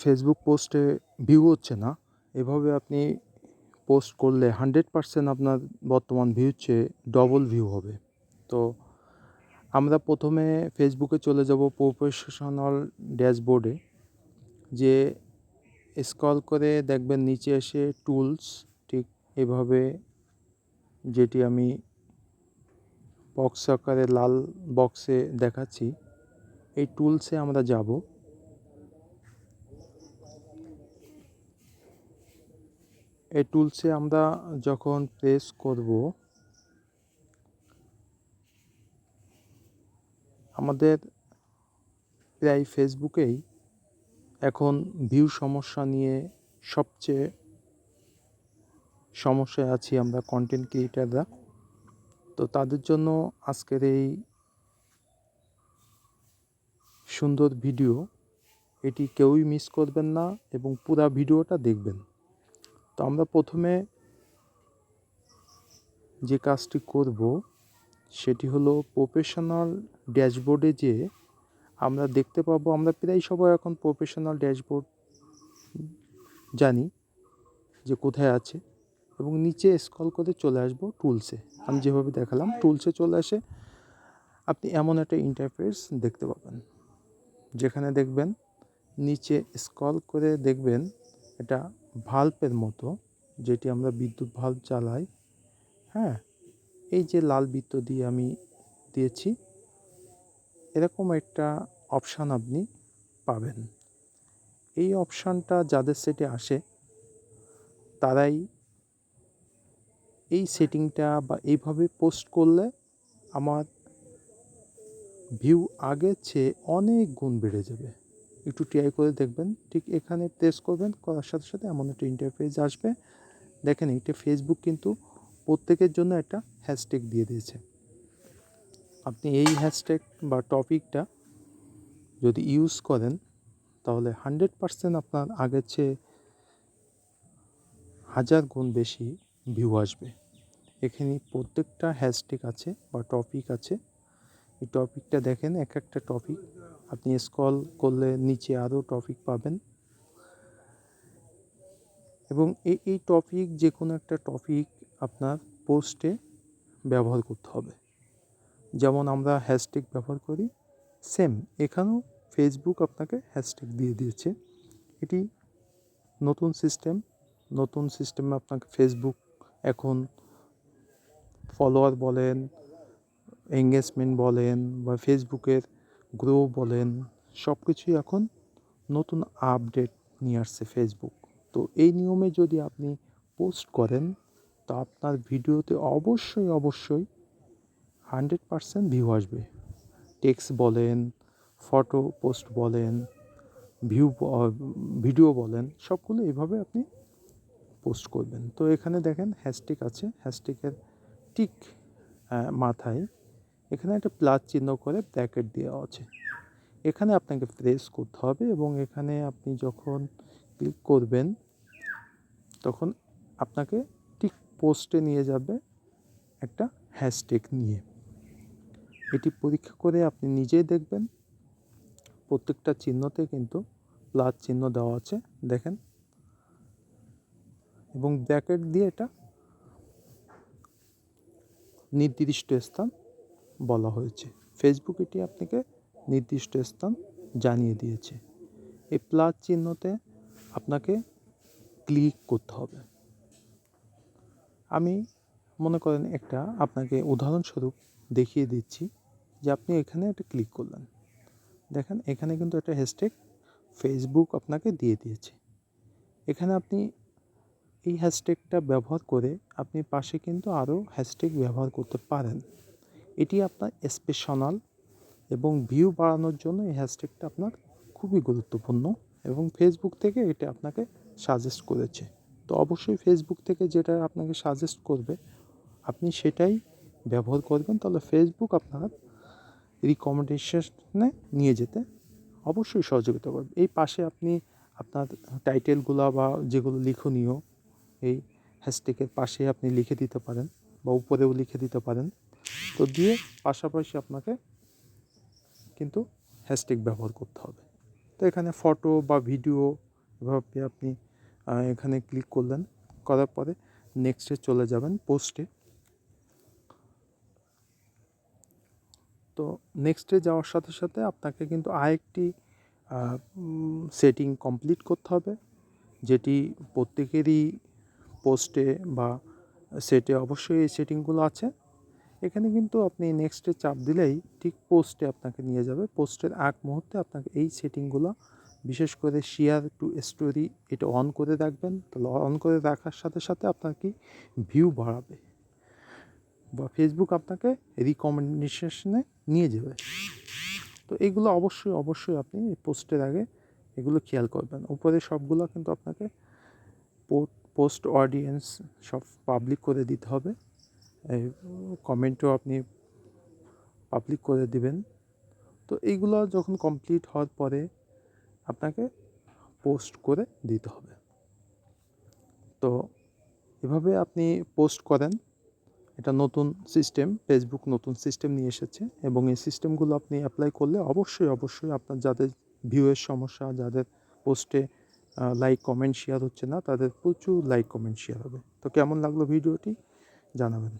Facebook পোস্টে view হচ্ছে না। এভাবে আপনি পোস্ট করলে হান্ড্রেড পারসেন্ট আপনার বর্তমান ভিউ চেয়ে ডবল ভিউ হবে। তো আমরা প্রথমে ফেসবুকে চলে যাব প্রফেশনাল ড্যাশবোর্ডে যে স্ক্রল করে দেখবেন নিচে এসে টুলস ঠিক এভাবে যেটি আমি বক্স আকারে লাল বক্সে দেখাচ্ছি, এই টুলসে আমরা যাব। এই টুলসে আমরা যখন প্রেস করব, আমাদের প্রায় ফেসবুকেই এখন ভিউ সমস্যা নিয়ে সবচেয়ে সমস্যায় আছি আমরা কন্টেন্ট ক্রিয়েটাররা তো তাদের জন্য আজকের এই সুন্দর ভিডিও এটি কেউই মিস করবেন না এবং পুরা ভিডিওটা দেখবেন। আমরা প্রথমে যে কাজটি করব, সেটি হলো প্রফেশনাল ড্যাশবোর্ডে যে আমরা দেখতে পাবো, আমরা প্রায় সবাই এখন প্রফেশনাল ড্যাশবোর্ড জানি যে কোথায় আছে এবং নিচে স্ক্রল করে চলে আসব টুলসে আমি যেভাবে দেখালাম টুলসে চলে আসে আপনি এমন একটা ইন্টারফেস দেখতে পাবেন। যেখানে দেখবেন, নিচে স্ক্রল করে দেখবেন এটা ভাল্বের মতো যেটি আমরা বিদ্যুৎ ভাল্ব চালাই হ্যাঁ? এই যে লাল বৃত্ত দিয়ে আমি দিয়েছি, এরকম একটা অপশান আপনি পাবেন। এই অপশানটা যাদের সেটে আসে, তারাই এই সেটিংটা বা এইভাবে পোস্ট করলে আমার ভিউ আগের চেয়ে অনেক গুণ বেড়ে যাবে। একটু ট্রাই করে দেখবেন। ঠিক এখানে প্রেস করবেন, করার সাথে সাথে এমন একটা ইন্টারফেস আসবে। দেখেন এটা ফেসবুক কিন্তু প্রত্যেকের জন্য একটা হ্যাশট্যাগ দিয়ে দিয়েছে। আপনি এই হ্যাশট্যাগ বা টপিকটা যদি ইউজ করেন, তাহলে হান্ড্রেড পারসেন্ট আপনার আগের চেয়ে হাজার গুণ বেশি ভিউ আসবে। এখানে প্রত্যেকটা হ্যাশট্যাগ আছে বা টপিক আছে। এই টপিকটা দেখেন এক একটা টপিক আপনি স্কল করলে নিচে আরও টপিক পাবেন। এবং এই এই টপিক যে কোনো একটা টপিক আপনার পোস্টে ব্যবহার করতে হবে। যেমন আমরা হ্যাশট্যাগ ব্যবহার করি সেম এখানেও ফেসবুক আপনাকে হ্যাশট্যাগ দিয়ে দিয়েছে। এটি নতুন সিস্টেম নতুন সিস্টেমে আপনাকে ফেসবুক এখন ফলোয়ার বলেন এঙ্গেজমেন্ট বলেন বা ফেসবুকের গ্রো বলেন সব কিছুই এখন নতুন আপডেট নিয়ে আসছে ফেসবুক তো এই নিয়মে যদি আপনি পোস্ট করেন, তো আপনার ভিডিওতে অবশ্যই অবশ্যই হান্ড্রেড পারসেন্ট ভিউ আসবে। টেক্সট বলেন, ফটো পোস্ট বলেন, ভিউ ভিডিও বলেন, সবগুলো এভাবে আপনি পোস্ট করবেন। তো এখানে দেখেন, হ্যাশট্যাগ আছে। হ্যাশট্যাগের ঠিক মাথায় এখানে একটা প্লাস চিহ্ন করে ব্র্যাকেট দেওয়া আছে। এখানে আপনাকে প্রেস করতে হবে এবং এখানে আপনি যখন ক্লিক করবেন, তখন আপনাকে ঠিক পোস্টে নিয়ে যাবে একটা হ্যাশট্যাগ নিয়ে। এটি পরীক্ষা করে আপনি নিজেই দেখবেন। প্রত্যেকটা চিহ্নতে কিন্তু প্লাস চিহ্ন দেওয়া আছে, দেখেন। এবং ব্র্যাকেট দিয়ে এটা নির্দিষ্ট স্থান বলা হয়েছে। ফেসবুক এটি আপনাকে নির্দিষ্ট স্থান জানিয়ে দিয়েছে। এই প্লাস চিহ্নতে আপনাকে ক্লিক করতে হবে। আমি মনে করেন একটা আপনাকে উদাহরণস্বরূপ দেখিয়ে দিচ্ছি যে আপনি এখানে একটা ক্লিক করলেন। দেখেন, এখানে কিন্তু একটা হ্যাশট্যাগ ফেসবুক আপনাকে দিয়ে দিয়েছে। এখানে আপনি এই হ্যাশট্যাগটা ব্যবহার করে আপনি পাশে কিন্তু আরও হ্যাশট্যাগ ব্যবহার করতে পারেন। এটি আপনার স্পেশনাল এবং ভিউ বাড়ানোর জন্য এই হ্যাশট্যাগটা আপনার খুবই গুরুত্বপূর্ণ এবং ফেসবুক থেকে এটা আপনাকে সাজেস্ট করেছে। তো অবশ্যই ফেসবুক থেকে যেটা আপনাকে সাজেস্ট করবে, আপনি সেটাই ব্যবহার করবেন, তাহলে ফেসবুক আপনার রিকমেন্ডেশনে নিয়ে যেতে অবশ্যই সহযোগিতা করবে। এই পাশে আপনি আপনার টাইটেলগুলো বা যেগুলো লিখনীয়, এই হ্যাশট্যাগের পাশে আপনি লিখে দিতে পারেন বা উপরেও লিখে দিতে পারেন। তো দিয়ে পাশাপাশি আপনাকে কিন্তু হ্যাশট্যাগ ব্যবহার করতে হবে। তো এখানে ফটো বা ভিডিও এভাবে আপনি এখানে ক্লিক করলেন, করার পরে নেক্সটে চলে যাবেন পোস্টে তো নেক্সটে যাওয়ার সাথে সাথে আপনাকে কিন্তু আরেকটি সেটিং কমপ্লিট করতে হবে, যেটি প্রত্যেকেরই পোস্টে বা সেটে অবশ্যই এই সেটিংগুলো আছে। এখানে কিন্তু আপনি নেক্সটে চাপ দিলেই ঠিক পোস্টে আপনাকে নিয়ে যাবে। পোস্টের এক মুহূর্তে আপনাকে এই সেটিংগুলো বিশেষ করে শেয়ার টু স্টোরি এটা অন করে রাখবেন। তাহলে অন করে রাখার সাথে সাথে আপনার কি ভিউ বাড়াবে। বা ফেসবুক আপনাকে রিকমেন্ডেশনে নিয়ে যাবে। তো এগুলো অবশ্যই অবশ্যই আপনি পোস্টের আগে এগুলো খেয়াল করবেন। উপরে সবগুলো কিন্তু আপনাকে পোস্ট অডিয়েন্স সব পাবলিক করে দিতে হবে। এই কমেন্টও আপনি পাবলিক করে দিবেন। তো এইগুলো যখন কমপ্লিট হওয়ার পরে আপনাকে পোস্ট করে দিতে হবে। তো এভাবে আপনি পোস্ট করেন। এটা নতুন সিস্টেম ফেসবুক নতুন সিস্টেম নিয়ে এসেছে এবং এই সিস্টেমগুলো আপনি অ্যাপ্লাই করলে অবশ্যই অবশ্যই আপনার যাদের ভিউয়ের সমস্যা, যাদের পোস্টে লাইক কমেন্ট শেয়ার হচ্ছে না, তাদের প্রচুর লাইক কমেন্ট শেয়ার হবে। তো কেমন লাগল ভিডিওটি জানাবেন।